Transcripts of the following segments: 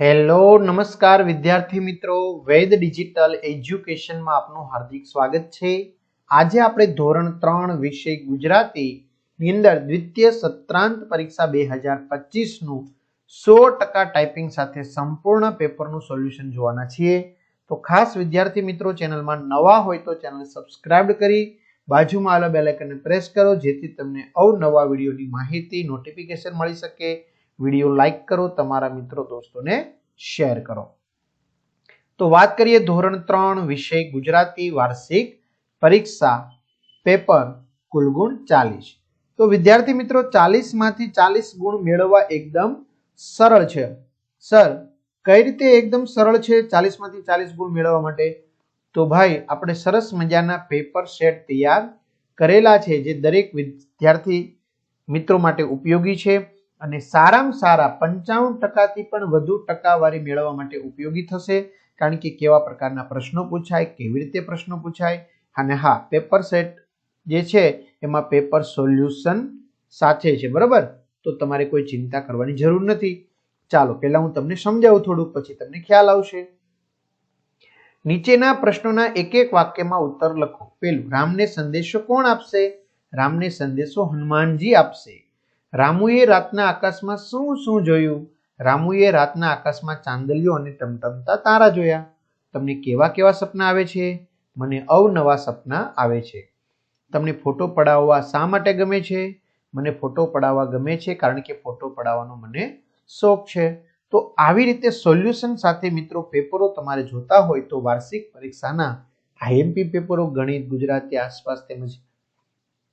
Hello, નમસ્કાર વિદ્યાર્થી મિત્રો. વેદ ડિજિટલ એજ્યુકેશનમાં આપનું હાર્દિક સ્વાગત છે. આજે આપણે ધોરણ ત્રણ વિષય ગુજરાતી ની અંદર દ્વિતીય સત્રાંત પરીક્ષા બે હજાર પચીસનું સો ટકા ટાઈપિંગ સાથે સંપૂર્ણ પેપરનું સોલ્યુશન જોવાના છીએ. તો ખાસ વિદ્યાર્થી મિત્રો, ચેનલમાં નવા હોય તો ચેનલ સબસ્ક્રાઇબ કરી બાજુમાં આવેલા બેલ પ્રેસ કરો, જેથી તમને અવનવા વિડીયોની માહિતી, નોટિફિકેશન મળી શકે. વીડિયો લાઈક કરો, તમારા મિત્રો દોસ્તોને શેર કરો. તો વાત કરીએ ધોરણ ત્રણ વિષય ગુજરાતી વાર્ષિક પરીક્ષા પેપર કુલ ગુણ ચાલીસ. તો વિદ્યાર્થી મિત્રો ચાલીસમાંથી ચાલીસ ગુણ મેળવવા એકદમ સરળ છે. સર, કઈ રીતે એકદમ સરળ છે ચાલીસમાંથી ચાલીસ ગુણ મેળવવા માટે? તો ભાઈ, આપણે સરસ મજાના પેપર સેટ તૈયાર કરેલા છે, જે દરેક વિદ્યાર્થી મિત્રો માટે ઉપયોગી છે. અને સારામાં સારા પંચાવન ટકાથી પણ વધુ ટકાવારી મેળવવા માટે ઉપયોગી થશે. કારણ કે કેવા પ્રકારના પ્રશ્નો પૂછાય, કેવી રીતે પ્રશ્નો પૂછાય? અને હા, પેપર સેટ જે છે, એમાં પેપર સોલ્યુશન સાથે છે, બરાબર? તો તમારે કોઈ ચિંતા કરવાની જરૂર નથી. ચાલો, પહેલા હું તમને સમજાવું થોડુંક, પછી તમને ખ્યાલ આવશે. નીચેના પ્રશ્નોના એક એક વાક્યમાં ઉત્તર લખો. પેલું, રામને સંદેશો કોણ આપશે? રામને સંદેશો હનુમાનજી આપશે. રામુએ રાતના આકાશમાં શું શું જોયું? રામુએ રાતના આકાશમાં ચાંદલીઓ અને ટમટમતા તારા જોયા. તમને કેવા કેવા સપના આવે છે? મને અવનવા સપના આવે છે. તમને ફોટો પડાવવા શા માટે ગમે છે? મને ફોટો પડાવવા ગમે છે કારણ કે ફોટો પડાવવાનો મને શોખ છે. તો આવી રીતે સોલ્યુશન સાથે મિત્રો પેપરો તમારે જોતા હોય તો વાર્ષિક પરીક્ષાના આઈએમપી પેપરો, ગણિત, ગુજરાતી આસપાસ તેમજ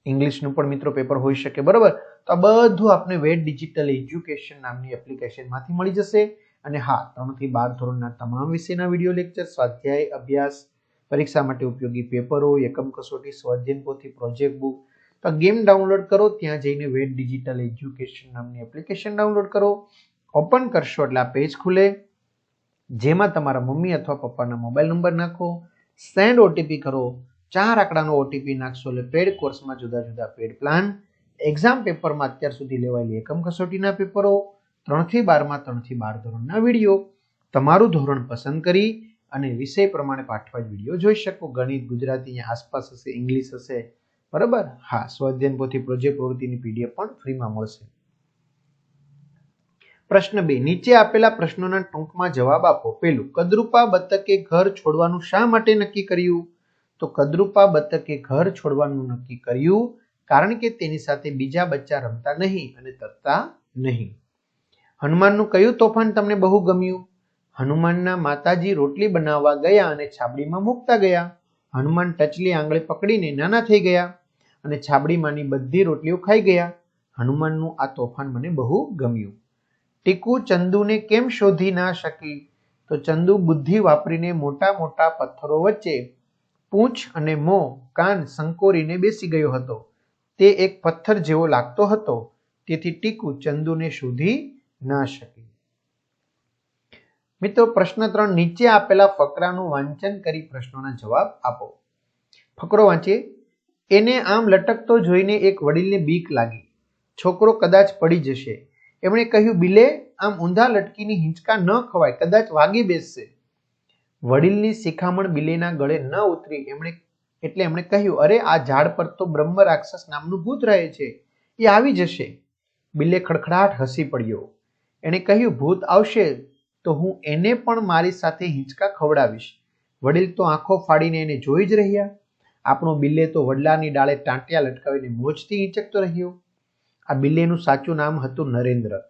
ઇંગ્લિશનું પણ મિત્રો પેપર હોઈ શકે, બરાબર? તો આ બધું આપણે વેટ ડિજિટલ એજ્યુકેશન નામની એપ્લિકેશનમાંથી મળી જશે. અને હા, ત્રણથી બાર ધોરણના તમામ વિષયના વીડિયો લેક્ચર સ્વાધ્યાય, અભ્યાસ, પરીક્ષા માટે ઉપયોગી પેપરો એકમ કસોટી સ્વાધ્યન પોથી પ્રોજેક્ટ બુક તો ગેમ ડાઉનલોડ કરો, ત્યાં જઈને વેટ ડિજિટલ એજ્યુકેશન નામની એપ્લિકેશન ડાઉનલોડ કરો. ઓપન કરશો એટલે આ પેજ ખુલે. જેમાં તમારા મમ્મી અથવા પપ્પાના મોબાઈલ નંબર નાખો. સેન્ડ ઓટીપી કરો. ચાર આંકડાનો ઓટીપી નાખશો એટલે પેડ કોર્સમાં જુદા જુદા પેડ પ્લાન એક્ઝામ પેપરમાં અત્યાર સુધી લેવાયેલી એકમ કસોટીના પેપરો, ત્રણથી બારમાં ત્રણથી બાર ધોરણના વીડિયો. તમારું ધોરણ પસંદ કરી અને વિષય પ્રમાણે પાઠવા વીડિયો જોઈ શકો. ગણિત, ગુજરાતી આસપાસ હશે, ઇંગ્લિશ હશે, બરાબર? હા, સ્વાધ્યાયન પોથી પ્રોજેક્ટ પ્રવૃત્તિની પીડીએફ પણ ફ્રીમાં મળશે. પ્રશ્ન બે, નીચે આપેલા પ્રશ્નોના ટૂંકમાં જવાબ આપો. પેલું, કદરૂપા બતકે ઘર છોડવાનું શા માટે નક્કી કર્યું? તો કદરૂપા બતકે ઘર છોડવાનું નક્કી કર્યું કારણ કે તેની સાથે બીજા બચ્ચા રમતા નહીં અને તરતા નહીં. હનુમાનનું કયું તોફાન તમને બહુ ગમ્યું? હનુમાનના માતાજી રોટલી બનાવવા ગયા અને છાબડીમાં મૂકતા ગયા. હનુમાન ટચલી આંગળી પકડીને નાના થઈ ગયા અને છાબડીમાંની બધી રોટલીઓ ખાઈ ગયા. હનુમાનનું આ તોફાન મને બહુ ગમ્યું. ટીકુ ચંદુને કેમ શોધી ના શકી? તો ચંદુ બુદ્ધિ વાપરીને મોટા મોટા પથ્થરો વચ્ચે પૂંછ અને મોં કાન સંકોરીને બેસી ગયો હતો. તે એક પથ્થર જેવો લાગતો હતો, તેથી ટીકુ ચંદુને શોધી ના શકી. મિત્રો, પ્રશ્ન ત્રણ, નીચે આપેલા ફકરાનું વાંચન કરી પ્રશ્નોના જવાબ આપો. ફકરો વાંચીએ એને આમ લટકતો જોઈને એક વડીલને બીક લાગી. છોકરો કદાચ પડી જશે. એમણે કહ્યું, બિલે, આમ ઊંધા લટકીની હિંચકા ન ખવાય, કદાચ વાગી બેસશે વડીલની શિખામણ બિલેના ગળે ન ઉતરી એમણે, એટલે એમણે કહ્યું, અરે, આ ઝાડ પર તો બ્રહ્મ રાક્ષસ નામનું ભૂત રહે છે. એ આવી જશે. બિલ્લે ખડખડાટ હસી પડ્યો. એણે કહ્યું, ભૂત આવશે તો હું એને પણ મારી સાથે હિંચકા ખવડાવીશ. વડીલ તો આંખો ફાડીને એને જોઈ જ રહ્યા. આપણો બિલ્લે તો વડલાની ડાળે ટાંટિયા લટકાવીને મોજથી હિંચકતો રહ્યો. આ બિલ્લેનું સાચું નામ હતું નરેન્દ્ર.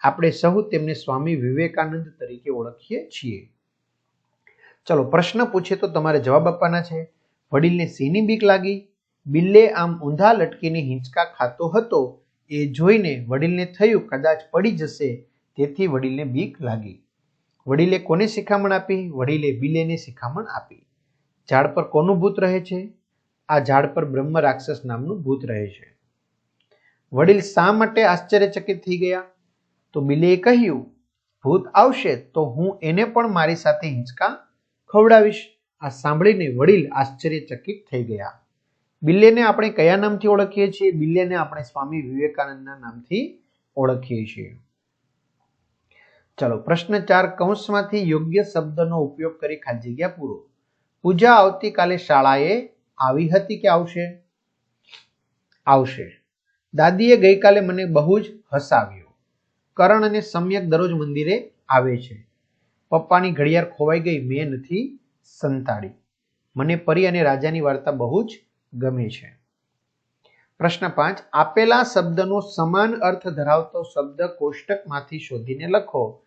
આપણે સહુ તેમને સ્વામી વિવેકાનંદ તરીકે ઓળખીએ છીએ. ચલો, પ્રશ્ન પૂછે તો તમારે જવાબ આપવાના છે. વડીલને શેની બીક લાગી? બિલ્લે આમ ઊંધા લટકીને હિંચકા ખાતો હતો. એ જોઈને વડીલને થયું કદાચ પડી જશે, તેથી વડીલને બીક લાગી. વડીલે કોને શિખામણ આપી? વડીલે બિલેને શિખામણ આપી. ઝાડ પર કોનું ભૂત રહે છે? આ ઝાડ પર બ્રહ્મ રાક્ષસ નામનું ભૂત રહે છે. વડીલ શા માટે આશ્ચર્યચકિત થઈ ગયા? તો બિલેએ કહ્યું, ભૂત આવશે તો હું એને પણ મારી સાથે હિંચકા ખવડાવીશ. આ સાંભળીને વડીલ આશ્ચર્યચકિત થઈ ગયા. બિલ્લેને આપણે કયા નામથી ઓળખીએ છીએ? બિલ્લેને આપણે સ્વામી વિવેકાનંદના નામથી ઓળખીએ છીએ. ચલો, પ્રશ્ન ચાર, કૌંસમાંથી યોગ્ય શબ્દનો ઉપયોગ કરી ખાલી જગ્યા પૂરો. પૂજા આવતીકાલે શાળાએ આવી હતી કે આવશે? આવશે. દાદીએ ગઈકાલે મને બહુ જ હસાવ્યો. કરણ અને સમ્યક દરરોજ મંદિરે આવે છે. પપ્પાની ઘડિયાળ ખોવાઈ ગઈ, મેં નથી સંતાડી. મને પરી અને રાજાની વાર્તા બહુ જ ગમે છે. પ્રશ્ન પાંચ, આપેલા શબ્દનો સમાન અર્થ ધરાવતો શબ્દ કોષ્ટકમાંથી શોધીને લખો.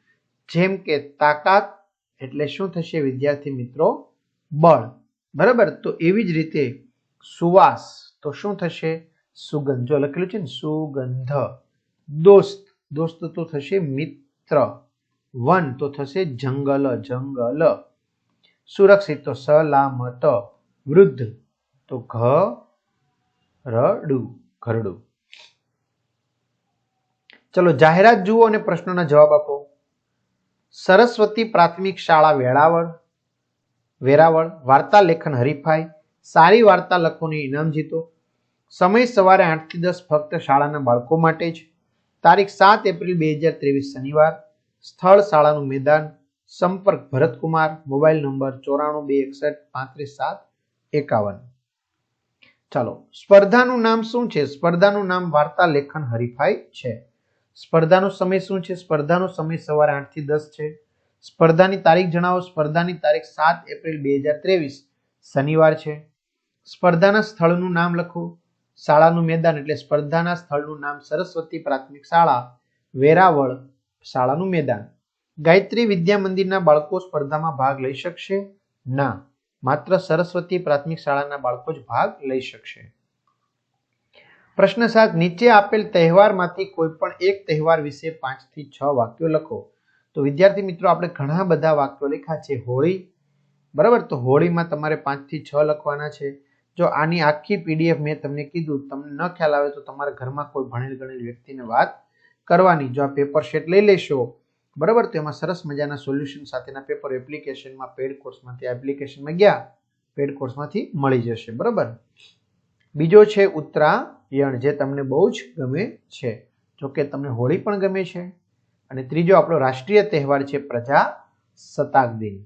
જેમ કે, તાકાત એટલે શું થશે વિદ્યાર્થી મિત્રો? બળ. બરાબર? તો એવી જ રીતે સુવાસ તો શું થશે? સુગંધ. જો લખેલું છે ને, સુગંધ. દોસ્ત. દોસ્ત તો થશે મિત્ર. વન તો થશે જંગલ જંગલ. સુરક્ષિત તો સલામત, વૃદ્ધ તો ઘ રડું ઘરડું. ચલો જાહેરાત જુઓ અને પ્રશ્નોના જવાબ આપો. સરસ્વતી પ્રાથમિક શાળા વેળાવળ, વેરાવળ, વાર્તા લેખન હરીફાઈ, સારી વાર્તા લખોને ઇનામ જીતો. સમય સવારે આઠથી દસ ફક્ત શાળાના બાળકો માટે જ. તારીખ સાત એપ્રિલ બે હજાર ત્રેવીસ શનિવાર. સ્થળ શાળાનું મેદાન, સંપર્ક ભરતકુમાર, મોબાઈલ નંબર ચોરાણું બે એકસઠ પાંત્રીસ સાત એકાવન. ચાલો, સ્પર્ધાનું નામ શું છે? સ્પર્ધાનું નામ વાર્તા લેખન હરીફાઈ છે. સ્પર્ધાનો સમય શું છે? સ્પર્ધાનો સમય સવારે આઠથી દસ છે. સ્પર્ધાની તારીખ જણાવો. સ્પર્ધાની તારીખ સાત એપ્રિલ બે હજાર ત્રેવીસ, શનિવાર છે. સ્પર્ધાના સ્થળનું નામ લખો. શાળાનું મેદાન એટલે સ્પર્ધાના સ્થળનું નામ સરસ્વતી પ્રાથમિક શાળા, વેરાવળ શાળાનું મેદાન. ગાયત્રી વિદ્યા મંદિરના બાળકો સ્પર્ધામાં ભાગ લઈ શકશે? ના. માત્ર સરસ્વતી પ્રાથમિક શાળાના બાળકો જ ભાગ લઈ શકશે. પ્રશ્ન સાત નીચે આપેલ તહેવારમાંથી કોઈ પણ એક તહેવાર વિશે પાંચથી છ વાક્યો લખો. તો વિદ્યાર્થી મિત્રો, આપણે ઘણા બધા વાક્યો લખ્યા છે. હોળી. બરાબર? તો હોળીમાં તમારે પાંચથી છ લખવાના છે. જો આની આખી પીડીએફ મેં તમને કીધું, તમને ન ખ્યાલ આવે તો તમારા ઘરમાં કોઈ ભણેલ ગણેલ વ્યક્તિને વાત કરવાની. જો આ પેપર શેટ લઈ લેશો, બરાબર? તો એમાં સરસ મજાના સોલ્યુશન સાથેના પેપર એપ્લિકેશનમાં પેડ કોર્સમાંથી એપ્લિકેશનમાં ગયા. પેડ કોર્સમાંથી મળી જશે, બરાબર? બીજો છે ઉત્તરાયણ, જે તમને બહુ જ ગમે છે. જોકે તમને હોળી પણ ગમે છે. અને ત્રીજો આપણો રાષ્ટ્રીય તહેવાર છે પ્રજાસત્તાક દિન.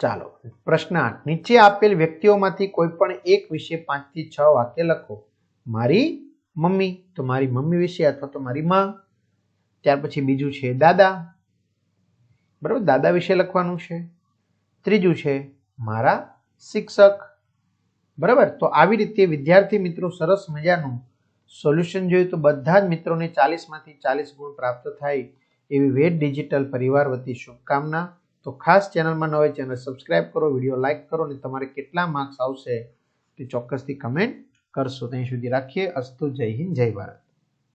ચાલો, પ્રશ્ન આઠ. નીચે આપેલ વ્યક્તિઓમાંથી કોઈ પણ એક વિશે પાંચથી છ વાક્ય લખો. મારી મમ્મી, તો મારી મમ્મી વિશે અથવા તો મારી માં, ત્યાર પછી બીજું છે દાદા. બરાબર? દાદા વિશે લખવાનું છે. ત્રીજું છે મારા શિક્ષક. બરાબર? તો આવી રીતે વિદ્યાર્થી મિત્રો સરસ મજાનું સોલ્યુશન જોયું તો બધા જ મિત્રોને ચાલીસમાંથી ચાલીસ ગુણ પ્રાપ્ત થાય એવી વેદ ડિજિટલ પરિવાર વતી શુભકામના. તો ખાસ ચેનલમાં ન હોય ચેનલ સબસ્ક્રાઇબ કરો, વીડિયો લાઇક કરો અને તમારે કેટલા માર્ક્સ આવશે તે ચોક્કસથી કમેન્ટ કરશો ત્યાં સુધી રાખીએ. અસ્તુ જય હિન્દ જય ભારત.